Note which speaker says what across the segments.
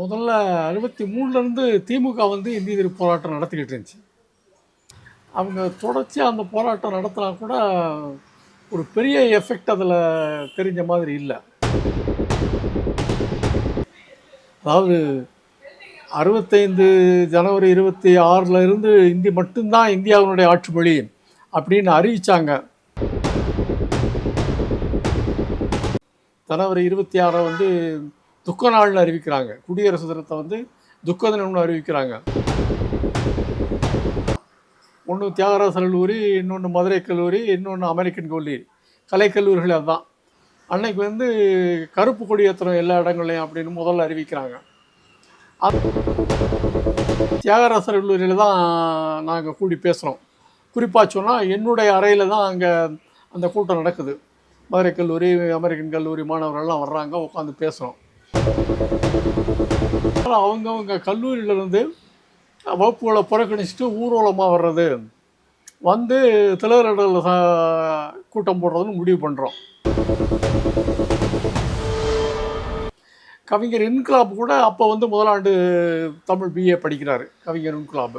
Speaker 1: முதல்ல அறுபத்தி மூணுலேருந்து திமுக வந்து இந்திய எதிர்ப்பு போராட்டம் நடத்திக்கிட்டு இருந்துச்சு. அவங்க தொடர்ச்சியாக அந்த போராட்டம் நடத்தினா கூட ஒரு பெரிய எஃபெக்ட் அதில் தெரிஞ்ச மாதிரி இல்லை. அதாவது அறுபத்தைந்து ஜனவரி இருபத்தி ஆறில் இருந்து இந்தி மட்டும்தான் இந்தியாவினுடைய ஆட்சி மொழி அப்படின்னு அறிவிச்சாங்க. ஜனவரி இருபத்தி ஆறை வந்து துக்க நாள்னு அறிவிக்கிறாங்க. குடியரசு தினத்தை வந்து துக்க தினம்னு அறிவிக்கிறாங்க. ஒன்று தியாகராஜ கல்லூரி இன்னொன்று மதுரை கல்லூரி இன்னொன்று அமெரிக்கன் கல்லூரி கலைக்கல்லூரிகள் அதுதான். அன்னைக்கு வந்து கருப்பு கொடி ஏற்றுறோம் எல்லா இடங்களையும் அப்படின்னு முதல்ல அறிவிக்கிறாங்க. தியாகராசர் கல்லூரியில் தான் நாங்கள் கூடி பேசுகிறோம் குறிப்பாக சொன்னால் என்னுடைய அறையில் தான் அங்கே அந்த கூட்டம் நடக்குது. மதுரை கல்லூரி அமெரிக்கன் கல்லூரி மாணவர்கள்லாம் வர்றாங்க உட்காந்து பேசுகிறோம் அவங்கவுங்க கல்லூரியிலேருந்து வகுப்புகளை புறக்கணிச்சுட்டு ஊர்வலமாக வர்றது வந்து திலகரடல் கூட்டம் போடுறதுன்னு முடிவு பண்ணுறோம் கவிஞர் இன்குலாப் கூட அப்போ வந்து முதலாண்டு தமிழ் பிஏ படிக்கிறார் கவிஞர் இன்குலாப்.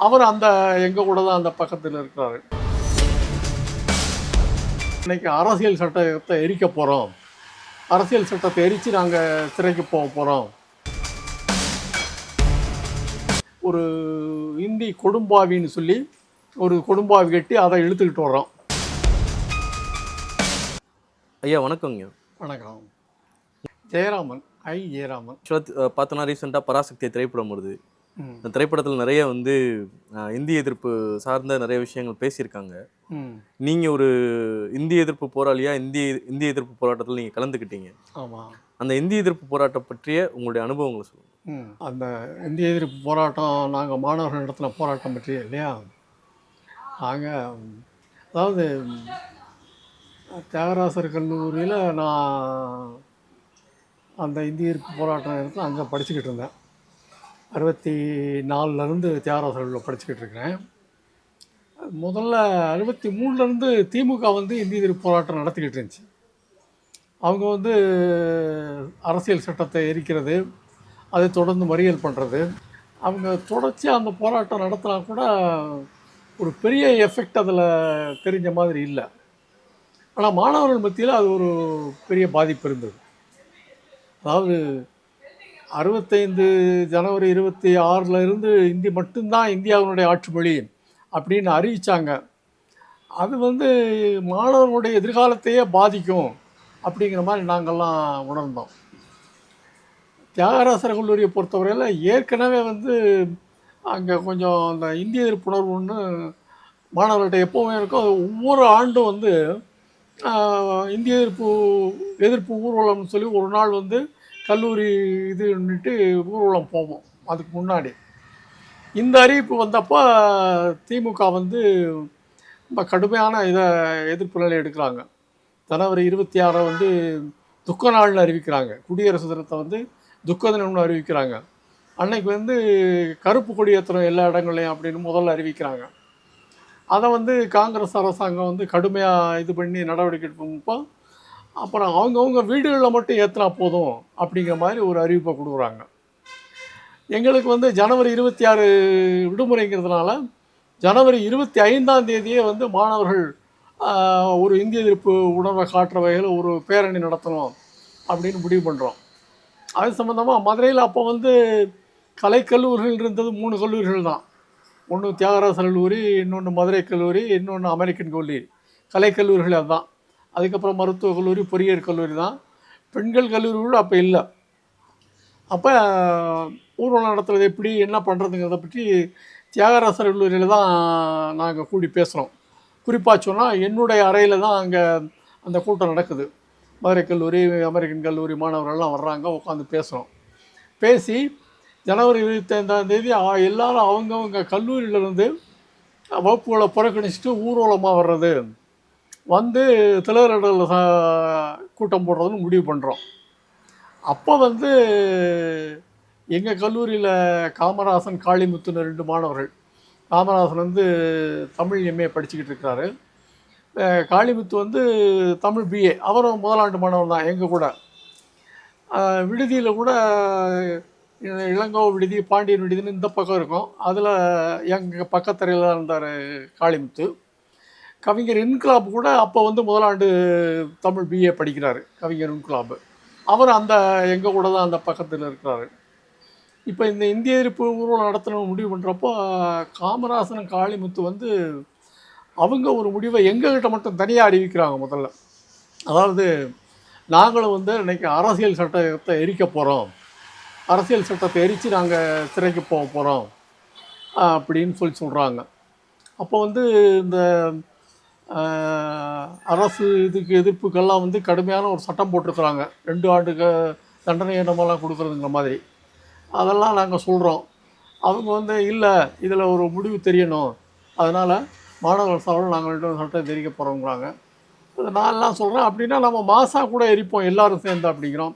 Speaker 1: அவர் அந்த எங்கள் கூட தான் அந்த பக்கத்தில் இருக்கிறாரு. இன்னைக்கு அரசியல் சட்டத்தை எரிக்க போகிறோம் அரசியல் சட்டத்தை எரித்து நாங்கள் சிறைக்கு போக போகிறோம் ஒரு இந்தி கொடும்பாவின்னு சொல்லி ஒரு கொடும்பாவி கட்டி அதை இழுத்துக்கிட்டு வர்றோம்.
Speaker 2: ஐயா வணக்கங்க
Speaker 1: வணக்கம். ஜெயராமன் ஐ. ஜெயராமன்.
Speaker 2: பார்த்தோன்னா ரீசெண்டாக பராசக்தி திரைப்படம் வருது.
Speaker 1: ம்.
Speaker 2: அந்த திரைப்படத்தில் நிறைய வந்து இந்திய எதிர்ப்பு சார்ந்த நிறைய விஷயங்கள் பேசியிருக்காங்க. நீங்கள் ஒரு இந்திய எதிர்ப்பு போராளியா இந்திய இந்திய எதிர்ப்பு போராட்டத்தில் நீங்கள் கலந்துக்கிட்டீங்க.
Speaker 1: ஆமாம்
Speaker 2: அந்த இந்திய எதிர்ப்பு போராட்டம் பற்றிய உங்களுடைய அனுபவங்களை சொல்லுங்கள்
Speaker 1: அந்த இந்திய எதிர்ப்பு போராட்டம் நாங்கள் மாணவர்கள் நடத்தின போராட்டம் பற்றி இல்லையா? நாங்கள் அதாவது தியாகராசர் கல்லூரியில் நான் அந்த இந்திய எதிர்ப்பு போராட்டம் நேரத்தில் அங்கே படிச்சுக்கிட்டு இருந்தேன். அறுபத்தி நாலுலேருந்து தியாகராசர் படிச்சுக்கிட்டு இருக்கிறேன். முதல்ல அறுபத்தி மூணுலேருந்து திமுக வந்து இந்திய எதிர்ப்பு போராட்டம் நடத்திக்கிட்டு இருந்துச்சு. அவங்க வந்து அரசியல் சட்டத்தை எரிக்கிறது அதை தொடர்ந்து மறியல் பண்ணுறது அவங்க தொடர்ச்சியாக அந்த போராட்டம் நடத்தினா கூட ஒரு பெரிய எஃபெக்ட் அதில் தெரிஞ்ச மாதிரி இல்லை. ஆனால் மாணவர்கள் மத்தியில் அது ஒரு பெரிய பாதிப்பு இருந்தது. அதாவது அறுபத்தைந்து ஜனவரி இருபத்தி ஆறில் இருந்து இந்தி மட்டும்தான் இந்தியாவினுடைய ஆட்சி மொழி அப்படின்னு அறிவித்தாங்க அது வந்து மாணவர்களுடைய எதிர்காலத்தையே பாதிக்கும் அப்படிங்கிற மாதிரி நாங்கள்லாம் உணர்ந்தோம். தியாகராசர் கல்லூரியை பொறுத்தவரையில் ஏற்கனவே வந்து அங்கே கொஞ்சம் அந்த இந்திய எதிர்ப்புணர்வு ஒன்று மாணவர்கள்ட்ட எப்போவுமே இருக்கும். ஒவ்வொரு ஆண்டும் வந்து இந்திய எதிர்ப்பு எதிர்ப்பு ஊர்வலம்னு சொல்லி ஒரு நாள் வந்து கல்லூரி இதுன்னுட்டு ஊர்வலம் போவோம். அதுக்கு முன்னாடி. இந்த அறிவிப்பு வந்தப்போ திமுக வந்து ரொம்ப கடுமையான இதை எதிர்ப்பு நிலை எடுக்கிறாங்க. ஜனவரி இருபத்தி ஆறை வந்து துக்க நாள்னு அறிவிக்கிறாங்க. குடியரசு தினத்தை வந்து துக்க தினம்னு அறிவிக்கிறாங்க. அன்னைக்கு வந்து கருப்பு கொடி ஏற்றுறோம் எல்லா இடங்களையும் அப்படின்னு முதல்ல அறிவிக்கிறாங்க. அதை வந்து காங்கிரஸ் அரசாங்கம் வந்து கடுமையாக இது பண்ணி நடவடிக்கை எடுப்பப்போ அப்புறம் அவங்கவுங்க வீடுகளில் மட்டும் ஏற்றினா போதும் அப்படிங்கிற மாதிரி ஒரு அறிவிப்பை கொடுக்குறாங்க. எங்களுக்கு வந்து ஜனவரி இருபத்தி ஆறு விடுமுறைங்கிறதுனால ஜனவரி இருபத்தி ஐந்தாம் தேதியே வந்து மாணவர்கள் ஒரு இந்திய எதிர்ப்பு உணர்வை காட்டுற வகையில் ஒரு பேரணி நடத்தணும் அப்படின்னு முடிவு பண்ணுறோம் அது சம்மந்தமாக மதுரையில் அப்போ வந்து கலைக்கல்லூரிகள் இருந்தது மூணு கல்லூரிகள் தான். ஒன்று தியாகராசர் கல்லூரி இன்னொன்று மதுரை கல்லூரி இன்னொன்று அமெரிக்கன் கல்லூரி. கலைக்கல்லூரிகள் அதுதான். அதுக்கப்புறம் மருத்துவக் கல்லூரி பொறியியல் கல்லூரி தான். பெண்கள் கல்லூரி கூட அப்போ இல்லை. அப்போ ஊர்வலம் நடத்துறது எப்படி என்ன பண்ணுறதுங்கிறத பற்றி தியாகராசர் கல்லூரியில் தான் நாங்கள் கூடி பேசுகிறோம் குறிப்பாக சொன்னால் என்னுடைய அறையில் தான் அங்கே அந்த கூட்டம் நடக்குது. மதுரை கல்லூரி அமெரிக்கன் கல்லூரி மாணவர்கள்லாம் வர்றாங்க உட்காந்து பேசுகிறோம் பேசி ஜனவரி இருபத்தைந்தாம் தேதி எல்லாரும் அவங்கவுங்க கல்லூரியிலேருந்து வகுப்புகளை புறக்கணிச்சிட்டு ஊர்வலமாக வர்றது. வந்து திலகரடல் கூட்டம் போடுறதுன்னு முடிவு பண்ணுறோம் அப்போ வந்து எங்கள் கல்லூரியில் காமராசன் காளிமுத்துன்னு ரெண்டு மாணவர்கள். காமராசன் வந்து தமிழ் எம்ஏ படிச்சுக்கிட்டு இருக்கிறாரு காளிமுத்து வந்து தமிழ் பிஏ அவரும் முதலாண்டு மாணவர் தான் எங்கள் கூட. விடுதியில் கூட இளங்கோ விடுதி பாண்டியன் விடுதின்னு இந்த பக்கம் இருக்கும். அதில் எங்கள் பக்கத்தறையில் தான் இருந்தார் காளிமுத்து. கவிஞர் இன்குலாப் கூட அப்போ வந்து முதலாண்டு தமிழ் பிஏ படிக்கிறார் கவிஞர் இன்குலாப் அவர் அந்த எங்கள் கூட தான் அந்த பக்கத்தில் இருக்கிறாரு. இப்போ இந்த இந்திய எதிர்ப்பு ஊர்வலம் நடத்தணும் முடிவு பண்ணுறப்போ காமராசன் காளிமுத்து வந்து அவங்க ஒரு முடிவை எங்ககிட்ட மட்டும் தனியாக அறிவிக்கிறாங்க முதல்ல. அதாவது நாங்களும் வந்து இன்னைக்கு அரசியல் சட்டத்தை எரிக்க போகிறோம் அரசியல் சட்டத்தை எரித்து நாங்கள் சிறைக்கு போக போகிறோம் அப்படின்னு சொல்லி சொல்கிறாங்க அப்போ வந்து இந்த அரசு இதுக்கு எதிர்ப்புக்கெல்லாம் வந்து கடுமையான ஒரு சட்டம் போட்டிருக்கிறாங்க. ரெண்டு ஆண்டுக்கு தண்டனை என்னமெல்லாம் கொடுக்குறதுங்கிற மாதிரி. அதெல்லாம் நாங்கள் சொல்கிறோம் அவங்க வந்து இல்லை இதில் ஒரு முடிவு தெரியணும். அதனால் மாணவர் சார்பில் நாங்கள் ரெண்டு சட்டம் தெரிவிக்க போகிறோங்கிறாங்க நான் நான்லாம் சொல்கிறேன் அப்படின்னா நம்ம மாதம் கூட எரிப்போம். எல்லாரும் சேர்ந்து அப்படிங்கிறோம்.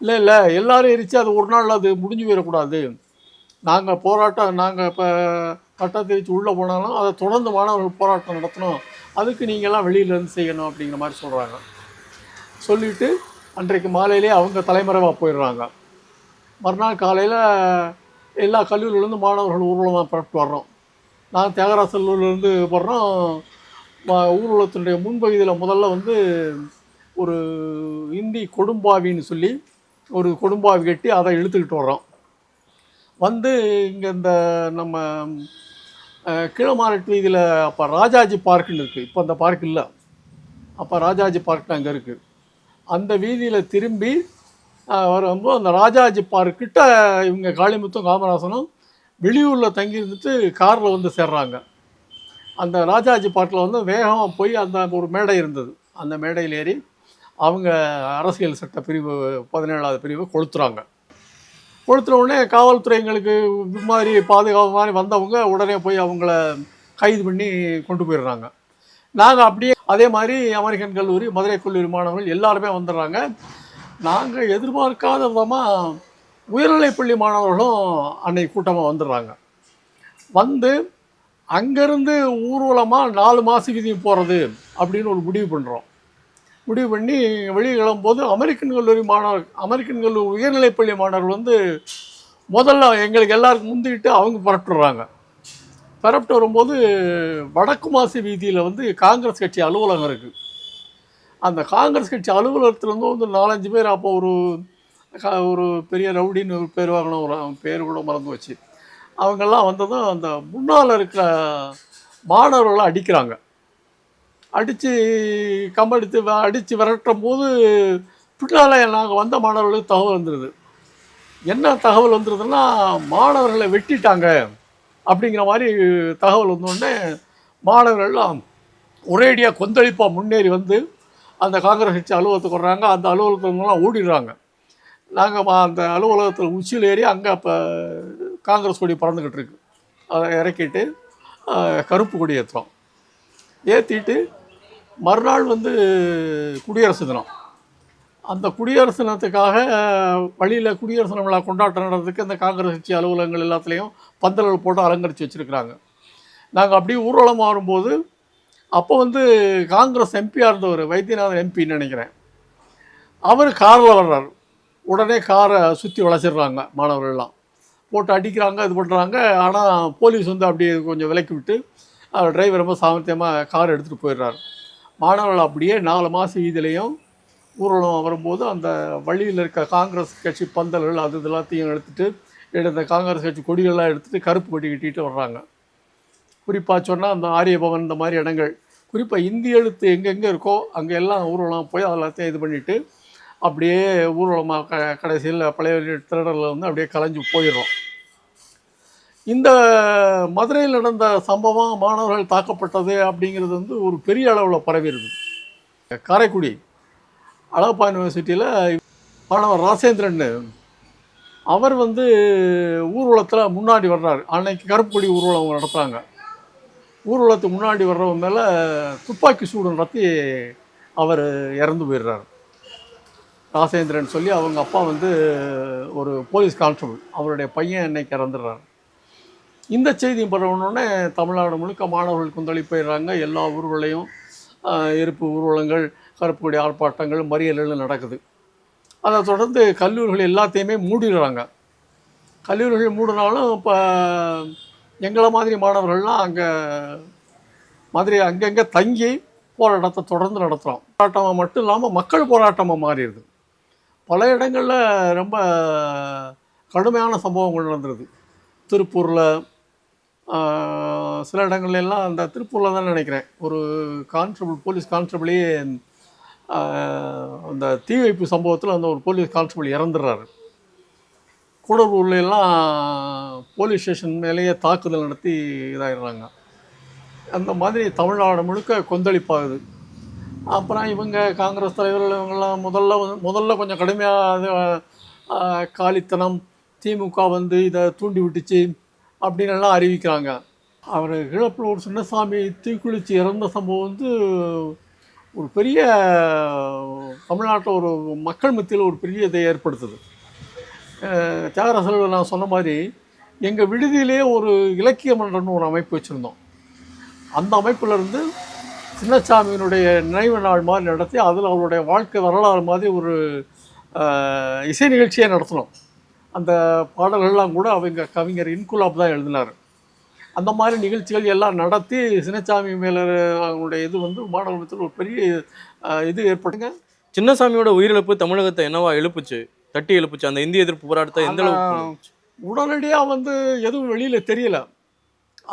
Speaker 1: இல்லை இல்லை எல்லோரும் எரித்து அது ஒரு நாள் அது முடிஞ்சு போயிடக்கூடாது. நாங்கள் போராட்டம் நாங்கள் இப்போ சட்டம் தெரிவித்து உள்ளே போனாலும் அதை தொடர்ந்து மாணவர்கள் போராட்டம் நடத்தணும். அதுக்கு நீங்கள்லாம் வெளியிலேருந்து செய்யணும் அப்படிங்கிற மாதிரி சொல்கிறாங்க சொல்லிவிட்டு அன்றைக்கு மாலையிலே அவங்க தலைமறைவாக போயிடுறாங்க. மறுநாள் காலையில் எல்லா கல்லூரியிலேருந்து மாணவர்கள் ஊர்வலமாக புறப்பட்டு வர்றோம். நான் தியாகராசல்லூர்லேருந்து வர்றோம். ஊர்வலத்தினுடைய முன்பகுதியில் முதல்ல வந்து ஒரு இந்தி கொடும்பாவின்னு சொல்லி ஒரு கொடும்பாவி கட்டி அதை இழுத்துக்கிட்டு வர்றோம். வந்து இங்கே இந்த நம்ம அஹ், கீழமாரட்டு வீதியில் அப்போ ராஜாஜி பார்க்குன்னு இருக்குது இப்போ அந்த பார்க் இல்லை. அப்போ ராஜாஜி பார்க் அங்கே இருக்குது அந்த வீதியில் திரும்பி வரும்போது அந்த ராஜாஜி பார்க் கிட்ட இவங்க காளிமுத்தும் காமராசனும் வெளியூரில் தங்கி இருந்துட்டு காரில் வந்து சேர்றாங்க. அந்த ராஜாஜி பார்க்கில் வந்து வேகமாக போய் அந்த ஒரு மேடை இருந்தது. அந்த மேடையில் ஏறி அவங்க அரசியல் சட்ட பிரிவு பதினேழாவது பிரிவை கொளுத்துறாங்க. கொளுத்துன உடனே காவல்துறை எங்களுக்கு இது மாதிரி பாதுகாப்பு மாதிரி வந்தவங்க உடனே போய் அவங்கள கைது பண்ணி கொண்டு போயிடுறாங்க. நாங்கள் அப்படியே அதே மாதிரி அமெரிக்கன் கல்லூரி மதுரை கல்லூரி மாணவர்கள் எல்லாருமே வந்துடுறாங்க. நாங்கள் எதிர்பார்க்காத விதமாக உயர்நிலைப்பள்ளி மாணவர்களும் அன்னைக்கு கூட்டமாக வந்துடுறாங்க. வந்து அங்கேருந்து ஊர்வலமாக நாலு மாத வீதியும் போகிறது அப்படின்னு ஒரு முடிவு பண்ணுறோம் முடிவு பண்ணி வெளியே கிளம்பும்போது அமெரிக்கன் கல்லூரி மாணவர் அமெரிக்கன் கல்லூரி உயர்நிலைப்பள்ளி மாணவர்கள் வந்து முதல்ல எங்களுக்கு எல்லாருக்கும் முந்திக்கிட்டு அவங்க புறப்பட்டுறாங்க புறப்பட்டு வரும்போது வடக்கு மாசி வீதியில் வந்து காங்கிரஸ் கட்சி அலுவலகம் இருக்குது அந்த காங்கிரஸ் கட்சி அலுவலகத்துலேருந்து வந்து நாலஞ்சு பேர் அப்போ ஒரு ஒரு பெரிய ரவுடின்னு ஒரு பேர் வாங்கின ஒரு பேர் கூட மறந்து வச்சு அவங்கெல்லாம் வந்ததும் அந்த முன்னால் இருக்கிற மாணவர்களை அடிக்கிறாங்க. அடித்து கம்பெடுத்து அடித்து விரட்டும் போது பின்னால் நாங்கள் வந்த மாணவர்களுக்கு தகவல் வந்துடுது என்ன தகவல் வந்துடுதுன்னா மாணவர்களை வெட்டிட்டாங்க அப்படிங்கிற மாதிரி தகவல் வந்தோடனே மாணவர்கள்லாம் ஒரேடியாக கொந்தளிப்பாக முன்னேறி வந்து அந்த காங்கிரஸ் கட்சி அலுவலகத்துக்கு வர்றாங்க. அந்த அலுவலகத்துலாம் ஓடிடுறாங்க. நாங்கள் அந்த அலுவலகத்தில் உச்சியில் ஏறி அங்கே அப்போ காங்கிரஸ் கொடி பறந்துக்கிட்டு இருக்கு. அதை இறக்கிட்டு கருப்பு கொடி ஏற்றுறோம் ஏற்றிட்டு மறுநாள் வந்து குடியரசு தினம். அந்த குடியரசு தினத்துக்காக வழியில் குடியரசு தின விழா கொண்டாட்டம் நடந்ததுக்கு இந்த காங்கிரஸ் கட்சி அலுவலகங்கள் எல்லாத்துலேயும் பந்தல்கள் போட்டு அலங்கரித்து வச்சுருக்குறாங்க. நாங்கள் அப்படியே ஊர்வலம் மாறும்போது அப்போ வந்து காங்கிரஸ் எம்பியாக இருந்தவர் வைத்தியநாதன் எம்பின்னு நினைக்கிறேன். அவர் காரில் வர்றார். உடனே காரை சுற்றி வளைச்சிடுறாங்க மாணவர்கள்லாம். போட்டு அடிக்கிறாங்க இது பண்ணுறாங்க ஆனால் போலீஸ் வந்து அப்படியே கொஞ்சம் விலக்கி விட்டு டிரைவர் ரொம்ப சாமர்த்தியமாக கார் எடுத்துகிட்டு போயிடுறாரு. மாணவர்கள் அப்படியே நாலு மாதம் இதுலேயும் ஊர்வலம் வரும்போது அந்த வழியில் இருக்க காங்கிரஸ் கட்சி பந்தல்கள் அது இது எல்லாத்தையும் எடுத்துகிட்டு எடுத்த காங்கிரஸ் கட்சி கொடிகள்லாம் எடுத்துகிட்டு கருப்பு கொடி கட்டிகிட்டு வர்றாங்க. குறிப்பாக சொன்னால் அந்த ஆரியபவன் இந்த மாதிரி இடங்கள். குறிப்பாக இந்தி எழுத்து எங்கெங்கே இருக்கோ அங்கே எல்லாம் ஊர்வலம் போய் அதெல்லாத்தையும் இது பண்ணிவிட்டு அப்படியே ஊர்வலமாக க கடைசியில் பழைய திருடரில் வந்து அப்படியே கலைஞ்சு போயிடுறோம். இந்த மதுரையில் நடந்த சம்பவம் மாணவர்கள் தாக்கப்பட்டது அப்படிங்கிறது வந்து ஒரு பெரிய அளவில் பரவிடுது காரைக்குடி அழகப்பா யூனிவர்சிட்டியில் மாணவர் ராசேந்திரன் அவர் வந்து ஊர்வலத்தில் முன்னாடி வர்றார். அன்னைக்கு கருப்பு ஊர்வலம் நடத்துகிறாங்க ஊர்வலத்துக்கு முன்னாடி வர்றவங்க மேலே துப்பாக்கி சூடு நடத்தி அவர் இறந்து போயிடுறாரு. ராசேந்திரன் சொல்லி அவங்க அப்பா வந்து ஒரு போலீஸ் கான்ஸ்டபுள். அவருடைய பையன் இன்னைக்கு இறந்துடுறாரு. இந்த செய்தி பரவணுன்னே தமிழ்நாடு முழுக்க மாணவர்கள் கொந்தளி போயிடுறாங்க எல்லா ஊர்களையும் இருப்பு எருப்பு ஊர்வலங்கள் கருப்புக்குடி ஆர்ப்பாட்டங்கள் மறியல்கள் நடக்குது. அதை தொடர்ந்து கல்லூரிகள் எல்லாத்தையுமே மூடிடுறாங்க. கல்லூரிகள் மூடினாலும் இப்போ எங்களை மாதிரி மாணவர்கள்லாம் அங்கே மாதிரி அங்கங்கே தங்கி போராட்டத்தை தொடர்ந்து நடத்துகிறோம் போராட்டமாக மட்டும் இல்லாமல் மக்கள் போராட்டமாக மாறிடுது. பல இடங்களில் ரொம்ப கடுமையான சம்பவங்கள் நடந்துருது. திருப்பூரில் சில இடங்கள்லாம் அந்த திருப்பூரில் தான் நினைக்கிறேன். ஒரு கான்ஸ்டபிள் போலீஸ் கான்ஸ்டபிளே அந்த தீ வைப்பு சம்பவத்தில் அந்த ஒரு போலீஸ் கான்ஸ்டபிள் இறந்துடுறாரு கூடலூர்லாம் போலீஸ் ஸ்டேஷன் மேலேயே தாக்குதல் நடத்தி இதாகிடுறாங்க அந்த மாதிரி தமிழ்நாடு முழுக்க கொந்தளிப்பாகுது. அப்புறம் இவங்க காங்கிரஸ் தலைவர்கள் இவங்கெல்லாம் முதல்ல வந்து- முதல்ல கொஞ்சம் கடுமையாக காலித்தனம் திமுக வந்து இதை தூண்டி விட்டுச்சு அப்படின்னு எல்லாம் அறிவிக்கிறாங்க. அவர் கிழப்பலூர் சின்னசாமி தீக்குளிச்சு இறந்த சம்பவம் வந்து ஒரு பெரிய தமிழ்நாட்டில் ஒரு மக்கள் மத்தியில் ஒரு பெரிய இதை ஏற்படுத்துது. அஹ் நான் சொன்ன மாதிரி எங்கள் விடுதியிலே ஒரு இலக்கிய மன்றம்னு ஒரு அமைப்பு வச்சுருந்தோம். அந்த அமைப்பிலிருந்து சின்னசாமியினுடைய நினைவு நாள் மாதிரி நடத்தி அதில் அவருடைய வாழ்க்கை வரலாறு மாதிரி ஒரு இசை நிகழ்ச்சியை நடத்தினோம். அந்த பாடல்கள்லாம் கூட அவங்க கவிஞர் இன்குலாப் தான் எழுதினார். அந்த மாதிரி நிகழ்ச்சிகள் எல்லாம் நடத்தி சின்னசாமி மேலே அவங்களுடைய இது வந்து மாணவத்தில் ஒரு பெரிய இது ஏற்பட்டுங்க.
Speaker 2: சின்னசாமியோட உயிரிழப்பு தமிழகத்தை என்னவா எழுப்புச்சு? தட்டி எழுப்புச்சு? அந்த இந்திய எதிர்ப்பு போராட்டத்தை எந்த அளவுக்கு
Speaker 1: உடனடியாக வந்து எதுவும் வெளியில் தெரியல.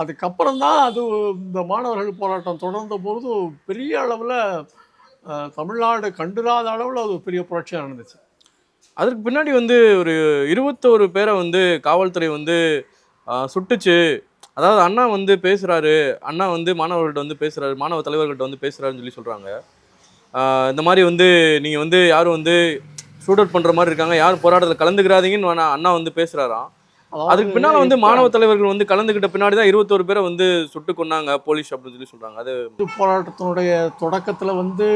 Speaker 1: அதுக்கப்புறம் தான் அது இந்த மாணவர்கள் போராட்டம் தொடர்ந்த பொழுது பெரிய அளவில் தமிழ்நாடு கண்டுராத அளவில் அது பெரிய புரட்சியாக நடந்துச்சு.
Speaker 2: அதற்கு பின்னாடி வந்து ஒரு இருபத்தோரு பேரை வந்து காவல்துறை வந்து சுட்டுச்சு. அதாவது அண்ணா வந்து பேசுறாரு. அண்ணா வந்து மாணவர்கள்ட்ட வந்து பேசுறாரு. மாணவ தலைவர்கள்ட்ட வந்து பேசுறாருன்னு சொல்லி சொல்றாங்க. ஆஹ், இந்த மாதிரி வந்து நீங்க வந்து யாரும் வந்து ஷூட் அவுட் பண்ற மாதிரி இருக்காங்க. யாரும் போராட்டத்தில் கலந்துக்கிறாதீங்கன்னு அண்ணா வந்து
Speaker 1: அதாவது
Speaker 2: அதுக்கு பின்னால வந்து மாணவ தலைவர்கள் வந்து கலந்துக்கிட்ட பின்னாடி தான் இருபத்தோரு பேரை வந்து சுட்டு கொன்னாங்க போலீஸ் அப்படின்னு சொல்லி சொல்றாங்க. அது
Speaker 1: போராட்டத்தினுடைய தொடக்கத்தில் வந்து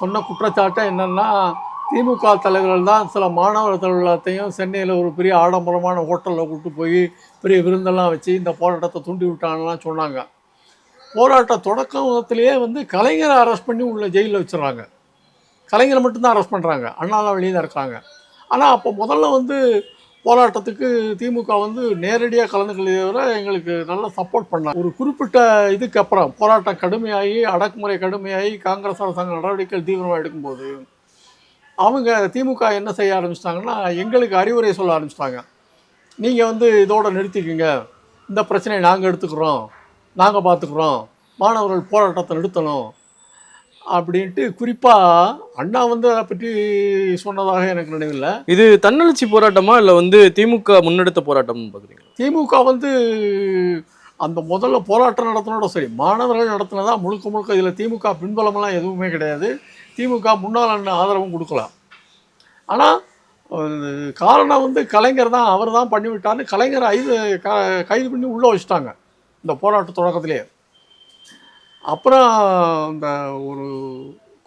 Speaker 1: சொன்ன குற்றச்சாட்டை என்னென்னா திமுக தலைவர்கள் தான் சில மாணவர் தொழிலாத்தையும் சென்னையில் ஒரு பெரிய ஆடம்பரமான ஹோட்டலில் கூட்டு போய் பெரிய விருந்தெல்லாம் வச்சு இந்த போராட்டத்தை தூண்டி விட்டாங்கலாம் சொன்னாங்க. போராட்ட தொடக்கத்திலேயே வந்து கலைஞரை அரெஸ்ட் பண்ணி உள்ள ஜெயிலில் வச்சிடுறாங்க. கலைஞரை மட்டும்தான் அரெஸ்ட் பண்ணுறாங்க அண்ணாலாம் வெளியே தான் இருக்காங்க. ஆனால் அப்போ முதல்ல வந்து போராட்டத்துக்கு திமுக வந்து நேரடியாக கலந்துக்கலையே எங்களுக்கு நல்லா சப்போர்ட் பண்ணாங்க ஒரு குறிப்பிட்ட இதுக்கு அப்புறம் போராட்டம் கடுமையாகி அடக்குமுறை கடுமையாகி காங்கிரஸ் அரசாங்க நடவடிக்கைகள் தீவிரமாக எடுக்கும்போது அவங்க திமுக என்ன செய்ய ஆரம்பிச்சிட்டாங்கன்னா எங்களுக்கு அறிவுரை சொல்ல ஆரம்பிச்சிட்டாங்க. நீங்கள் வந்து இதோட நிறுத்திக்கங்க. இந்த பிரச்சனையை நாங்கள் எடுத்துக்கிறோம். நாங்கள் பார்த்துக்குறோம் மாணவர்கள் போராட்டத்தை நிறுத்தணும். அப்படின்ட்டு குறிப்பாக அண்ணா வந்து அதை பற்றி சொன்னதாக எனக்கு நினைவில்லை.
Speaker 2: இது தன்னெழுச்சி போராட்டமா இல்ல வந்து திமுக முன்னெடுத்த போராட்டம்னு பாக்குறீங்க
Speaker 1: திமுக வந்து அந்த முதல்ல போராட்டம் நடத்தினோட சரி மாணவர்கள் நடத்தினதா முழுக்க முழுக்க இதில் திமுக பின்பலமெல்லாம் எதுவுமே கிடையாது. திமுக முன்னாள் அண்ணன் ஆதரவும் கொடுக்கலாம். ஆனால் காரணம் வந்து கலைஞர் தான் அவர் தான் பண்ணிவிட்டார்னு கலைஞர் ஐது க கைது பண்ணி உள்ளே வச்சுட்டாங்க இந்த போராட்ட தொடக்கத்திலே அப்புறம் இந்த ஒரு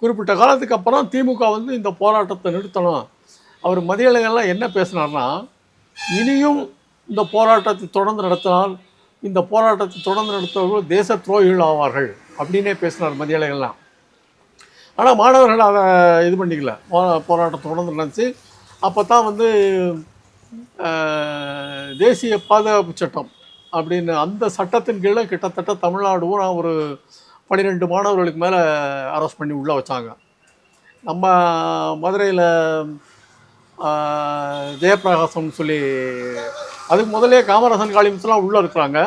Speaker 1: குறிப்பிட்ட காலத்துக்கு அப்புறம் திமுக வந்து இந்த போராட்டத்தை நிறுத்தணும். அவர் மதியலையெல்லாம் என்ன பேசினார்னா இனியும் இந்த போராட்டத்தை தொடர்ந்து நடத்தினால் இந்த போராட்டத்தை தொடர்ந்து நடத்துபவர்கள் தேச துரோகிகள் ஆவார்கள் அப்படின்னே பேசினார் மதியலைகள்லாம். ஆனால் மாணவர்கள் அதை இது பண்ணிக்கல. போராட்டம் தொடர்ந்து நடந்துச்சு. அப்போ தான் வந்து தேசிய பாதுகாப்பு சட்டம் அப்படின்னு அந்த சட்டத்தின் கீழே கிட்டத்தட்ட தமிழ்நாடுவும் நான் ஒரு பன்னிரெண்டு மாணவர்களுக்கு மேலே அரெஸ்ட் பண்ணி உள்ளே வச்சாங்க. நம்ம மதுரையில் ஜெயபிரகாசம்னு சொல்லி அதுக்கு முதலே காமராசன் காளிமுத்துலாம் உள்ளே இருக்கிறாங்க.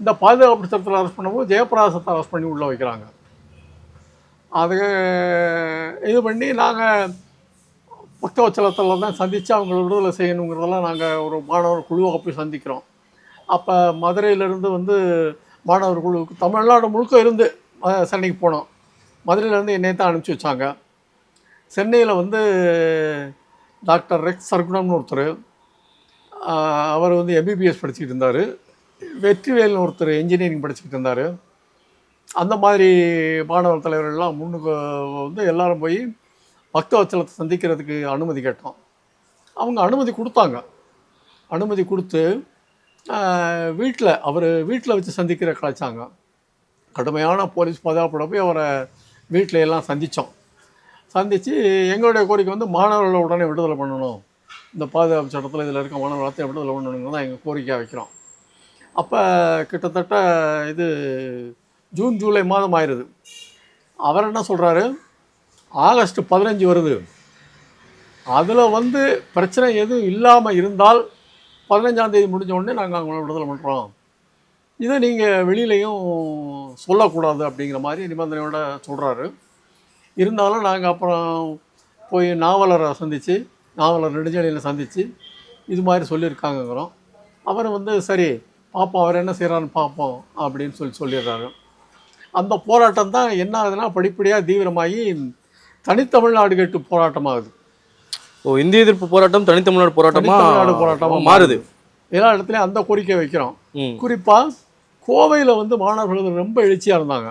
Speaker 1: இந்த பாதுகாப்பு சட்டத்தில் அரெஸ்ட் பண்ணும்போது ஜெயபிரகாசத்தை அரெஸ்ட் பண்ணி உள்ளே வைக்கிறாங்க. அது இது பண்ணி நாங்கள் பக்தவச்சலத்தில் தான் சந்தித்து அவங்கள விடுதலை செய்யணுங்கிறதெல்லாம் நாங்கள் ஒரு மாணவர் குழுவாக போய் சந்திக்கிறோம். அப்போ மதுரையிலேருந்து வந்து மாணவர் குழுவுக்கு தமிழ்நாடு முழுக்க இருந்து சென்னைக்கு போனோம். மதுரையிலேருந்து என்னை தான் அனுப்பிச்சி வச்சாங்க. சென்னையில் வந்து டாக்டர் ரெக்ஸ் சர்க்குணம்னு ஒருத்தர் அவர் வந்து எம்பிபிஎஸ் படிச்சுக்கிட்டு இருந்தார். வெற்றிவேல்னு ஒருத்தர் இன்ஜினியரிங் படிச்சுக்கிட்டு இருந்தார். அந்த மாதிரி மாணவர் தலைவர்கள்லாம் முன்னுக்கு வந்து எல்லாரும் போய் பக்தவச்சலத்தை சந்திக்கிறதுக்கு அனுமதி கேட்டோம். அவங்க அனுமதி கொடுத்தாங்க. அனுமதி கொடுத்து வீட்டில் அவர் வீட்டில் வச்சு சந்திக்கிற கலைச்சாங்க. கடுமையான போலீஸ் பாதுகாப்போட போய் அவரை வீட்டில எல்லாம் சந்தித்தோம் சந்தித்து எங்களுடைய கோரிக்கை வந்து மாணவர்களை உடனே விடுதலை பண்ணணும். இந்த பாதுகாப்பு சட்டத்தில் இதில் இருக்க மாணவர் விடுதலை பண்ணணுங்கிறது தான் எங்கள் கோரிக்கையாக வைக்கிறோம். அப்போ கிட்டத்தட்ட இது ஜூன் ஜூலை மாதம் ஆயிடுது. அவர் என்ன சொல்கிறாரு ஆகஸ்ட் பதினஞ்சு வருது. அதில் வந்து பிரச்சனை எதுவும் இல்லாமல் இருந்தால் பதினஞ்சாந்தேதி முடிஞ்ச உடனே நாங்கள் அவங்கள விடுதலை பண்ணுறோம் இதை நீங்கள் வெளியிலையும் சொல்லக்கூடாது அப்படிங்கிற மாதிரி நிபந்தனையோட சொல்கிறாரு இருந்தாலும் நாங்கள் அப்புறம் போய் நாவலரை சந்தித்து நாவலர் நெடுஞ்சாலையில் சந்தித்து இது மாதிரி சொல்லியிருக்காங்கங்கிறோம். அவர் வந்து சரி பார்ப்போம் அவர் என்ன செய்கிறான்னு பார்ப்போம் அப்படின்னு சொல்லி சொல்லிடுறாரு. அந்த போராட்டம் தான் என்ன ஆகுதுன்னா படிப்படியாக தீவிரமாகி தனித்தமிழ்நாடு கேட்டு போராட்டமாகுது.
Speaker 2: ஓ இந்திய எதிர்ப்பு போராட்டம் தனித்தமிழ்நாடு போராட்டமா
Speaker 1: தனித்தமிழ்நாடு போராட்டமா
Speaker 2: மாறுது.
Speaker 1: எல்லா இடத்துலையும் அந்த கோரிக்கை வைக்கிறோம். குறிப்பாக கோவையில் வந்து மாணவர்கள் ரொம்ப எழுச்சியாக இருந்தாங்க.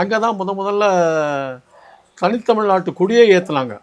Speaker 1: அங்கே தான் முத முதல்ல தனித்தமிழ்நாட்டு கொடியே ஏற்றுனாங்க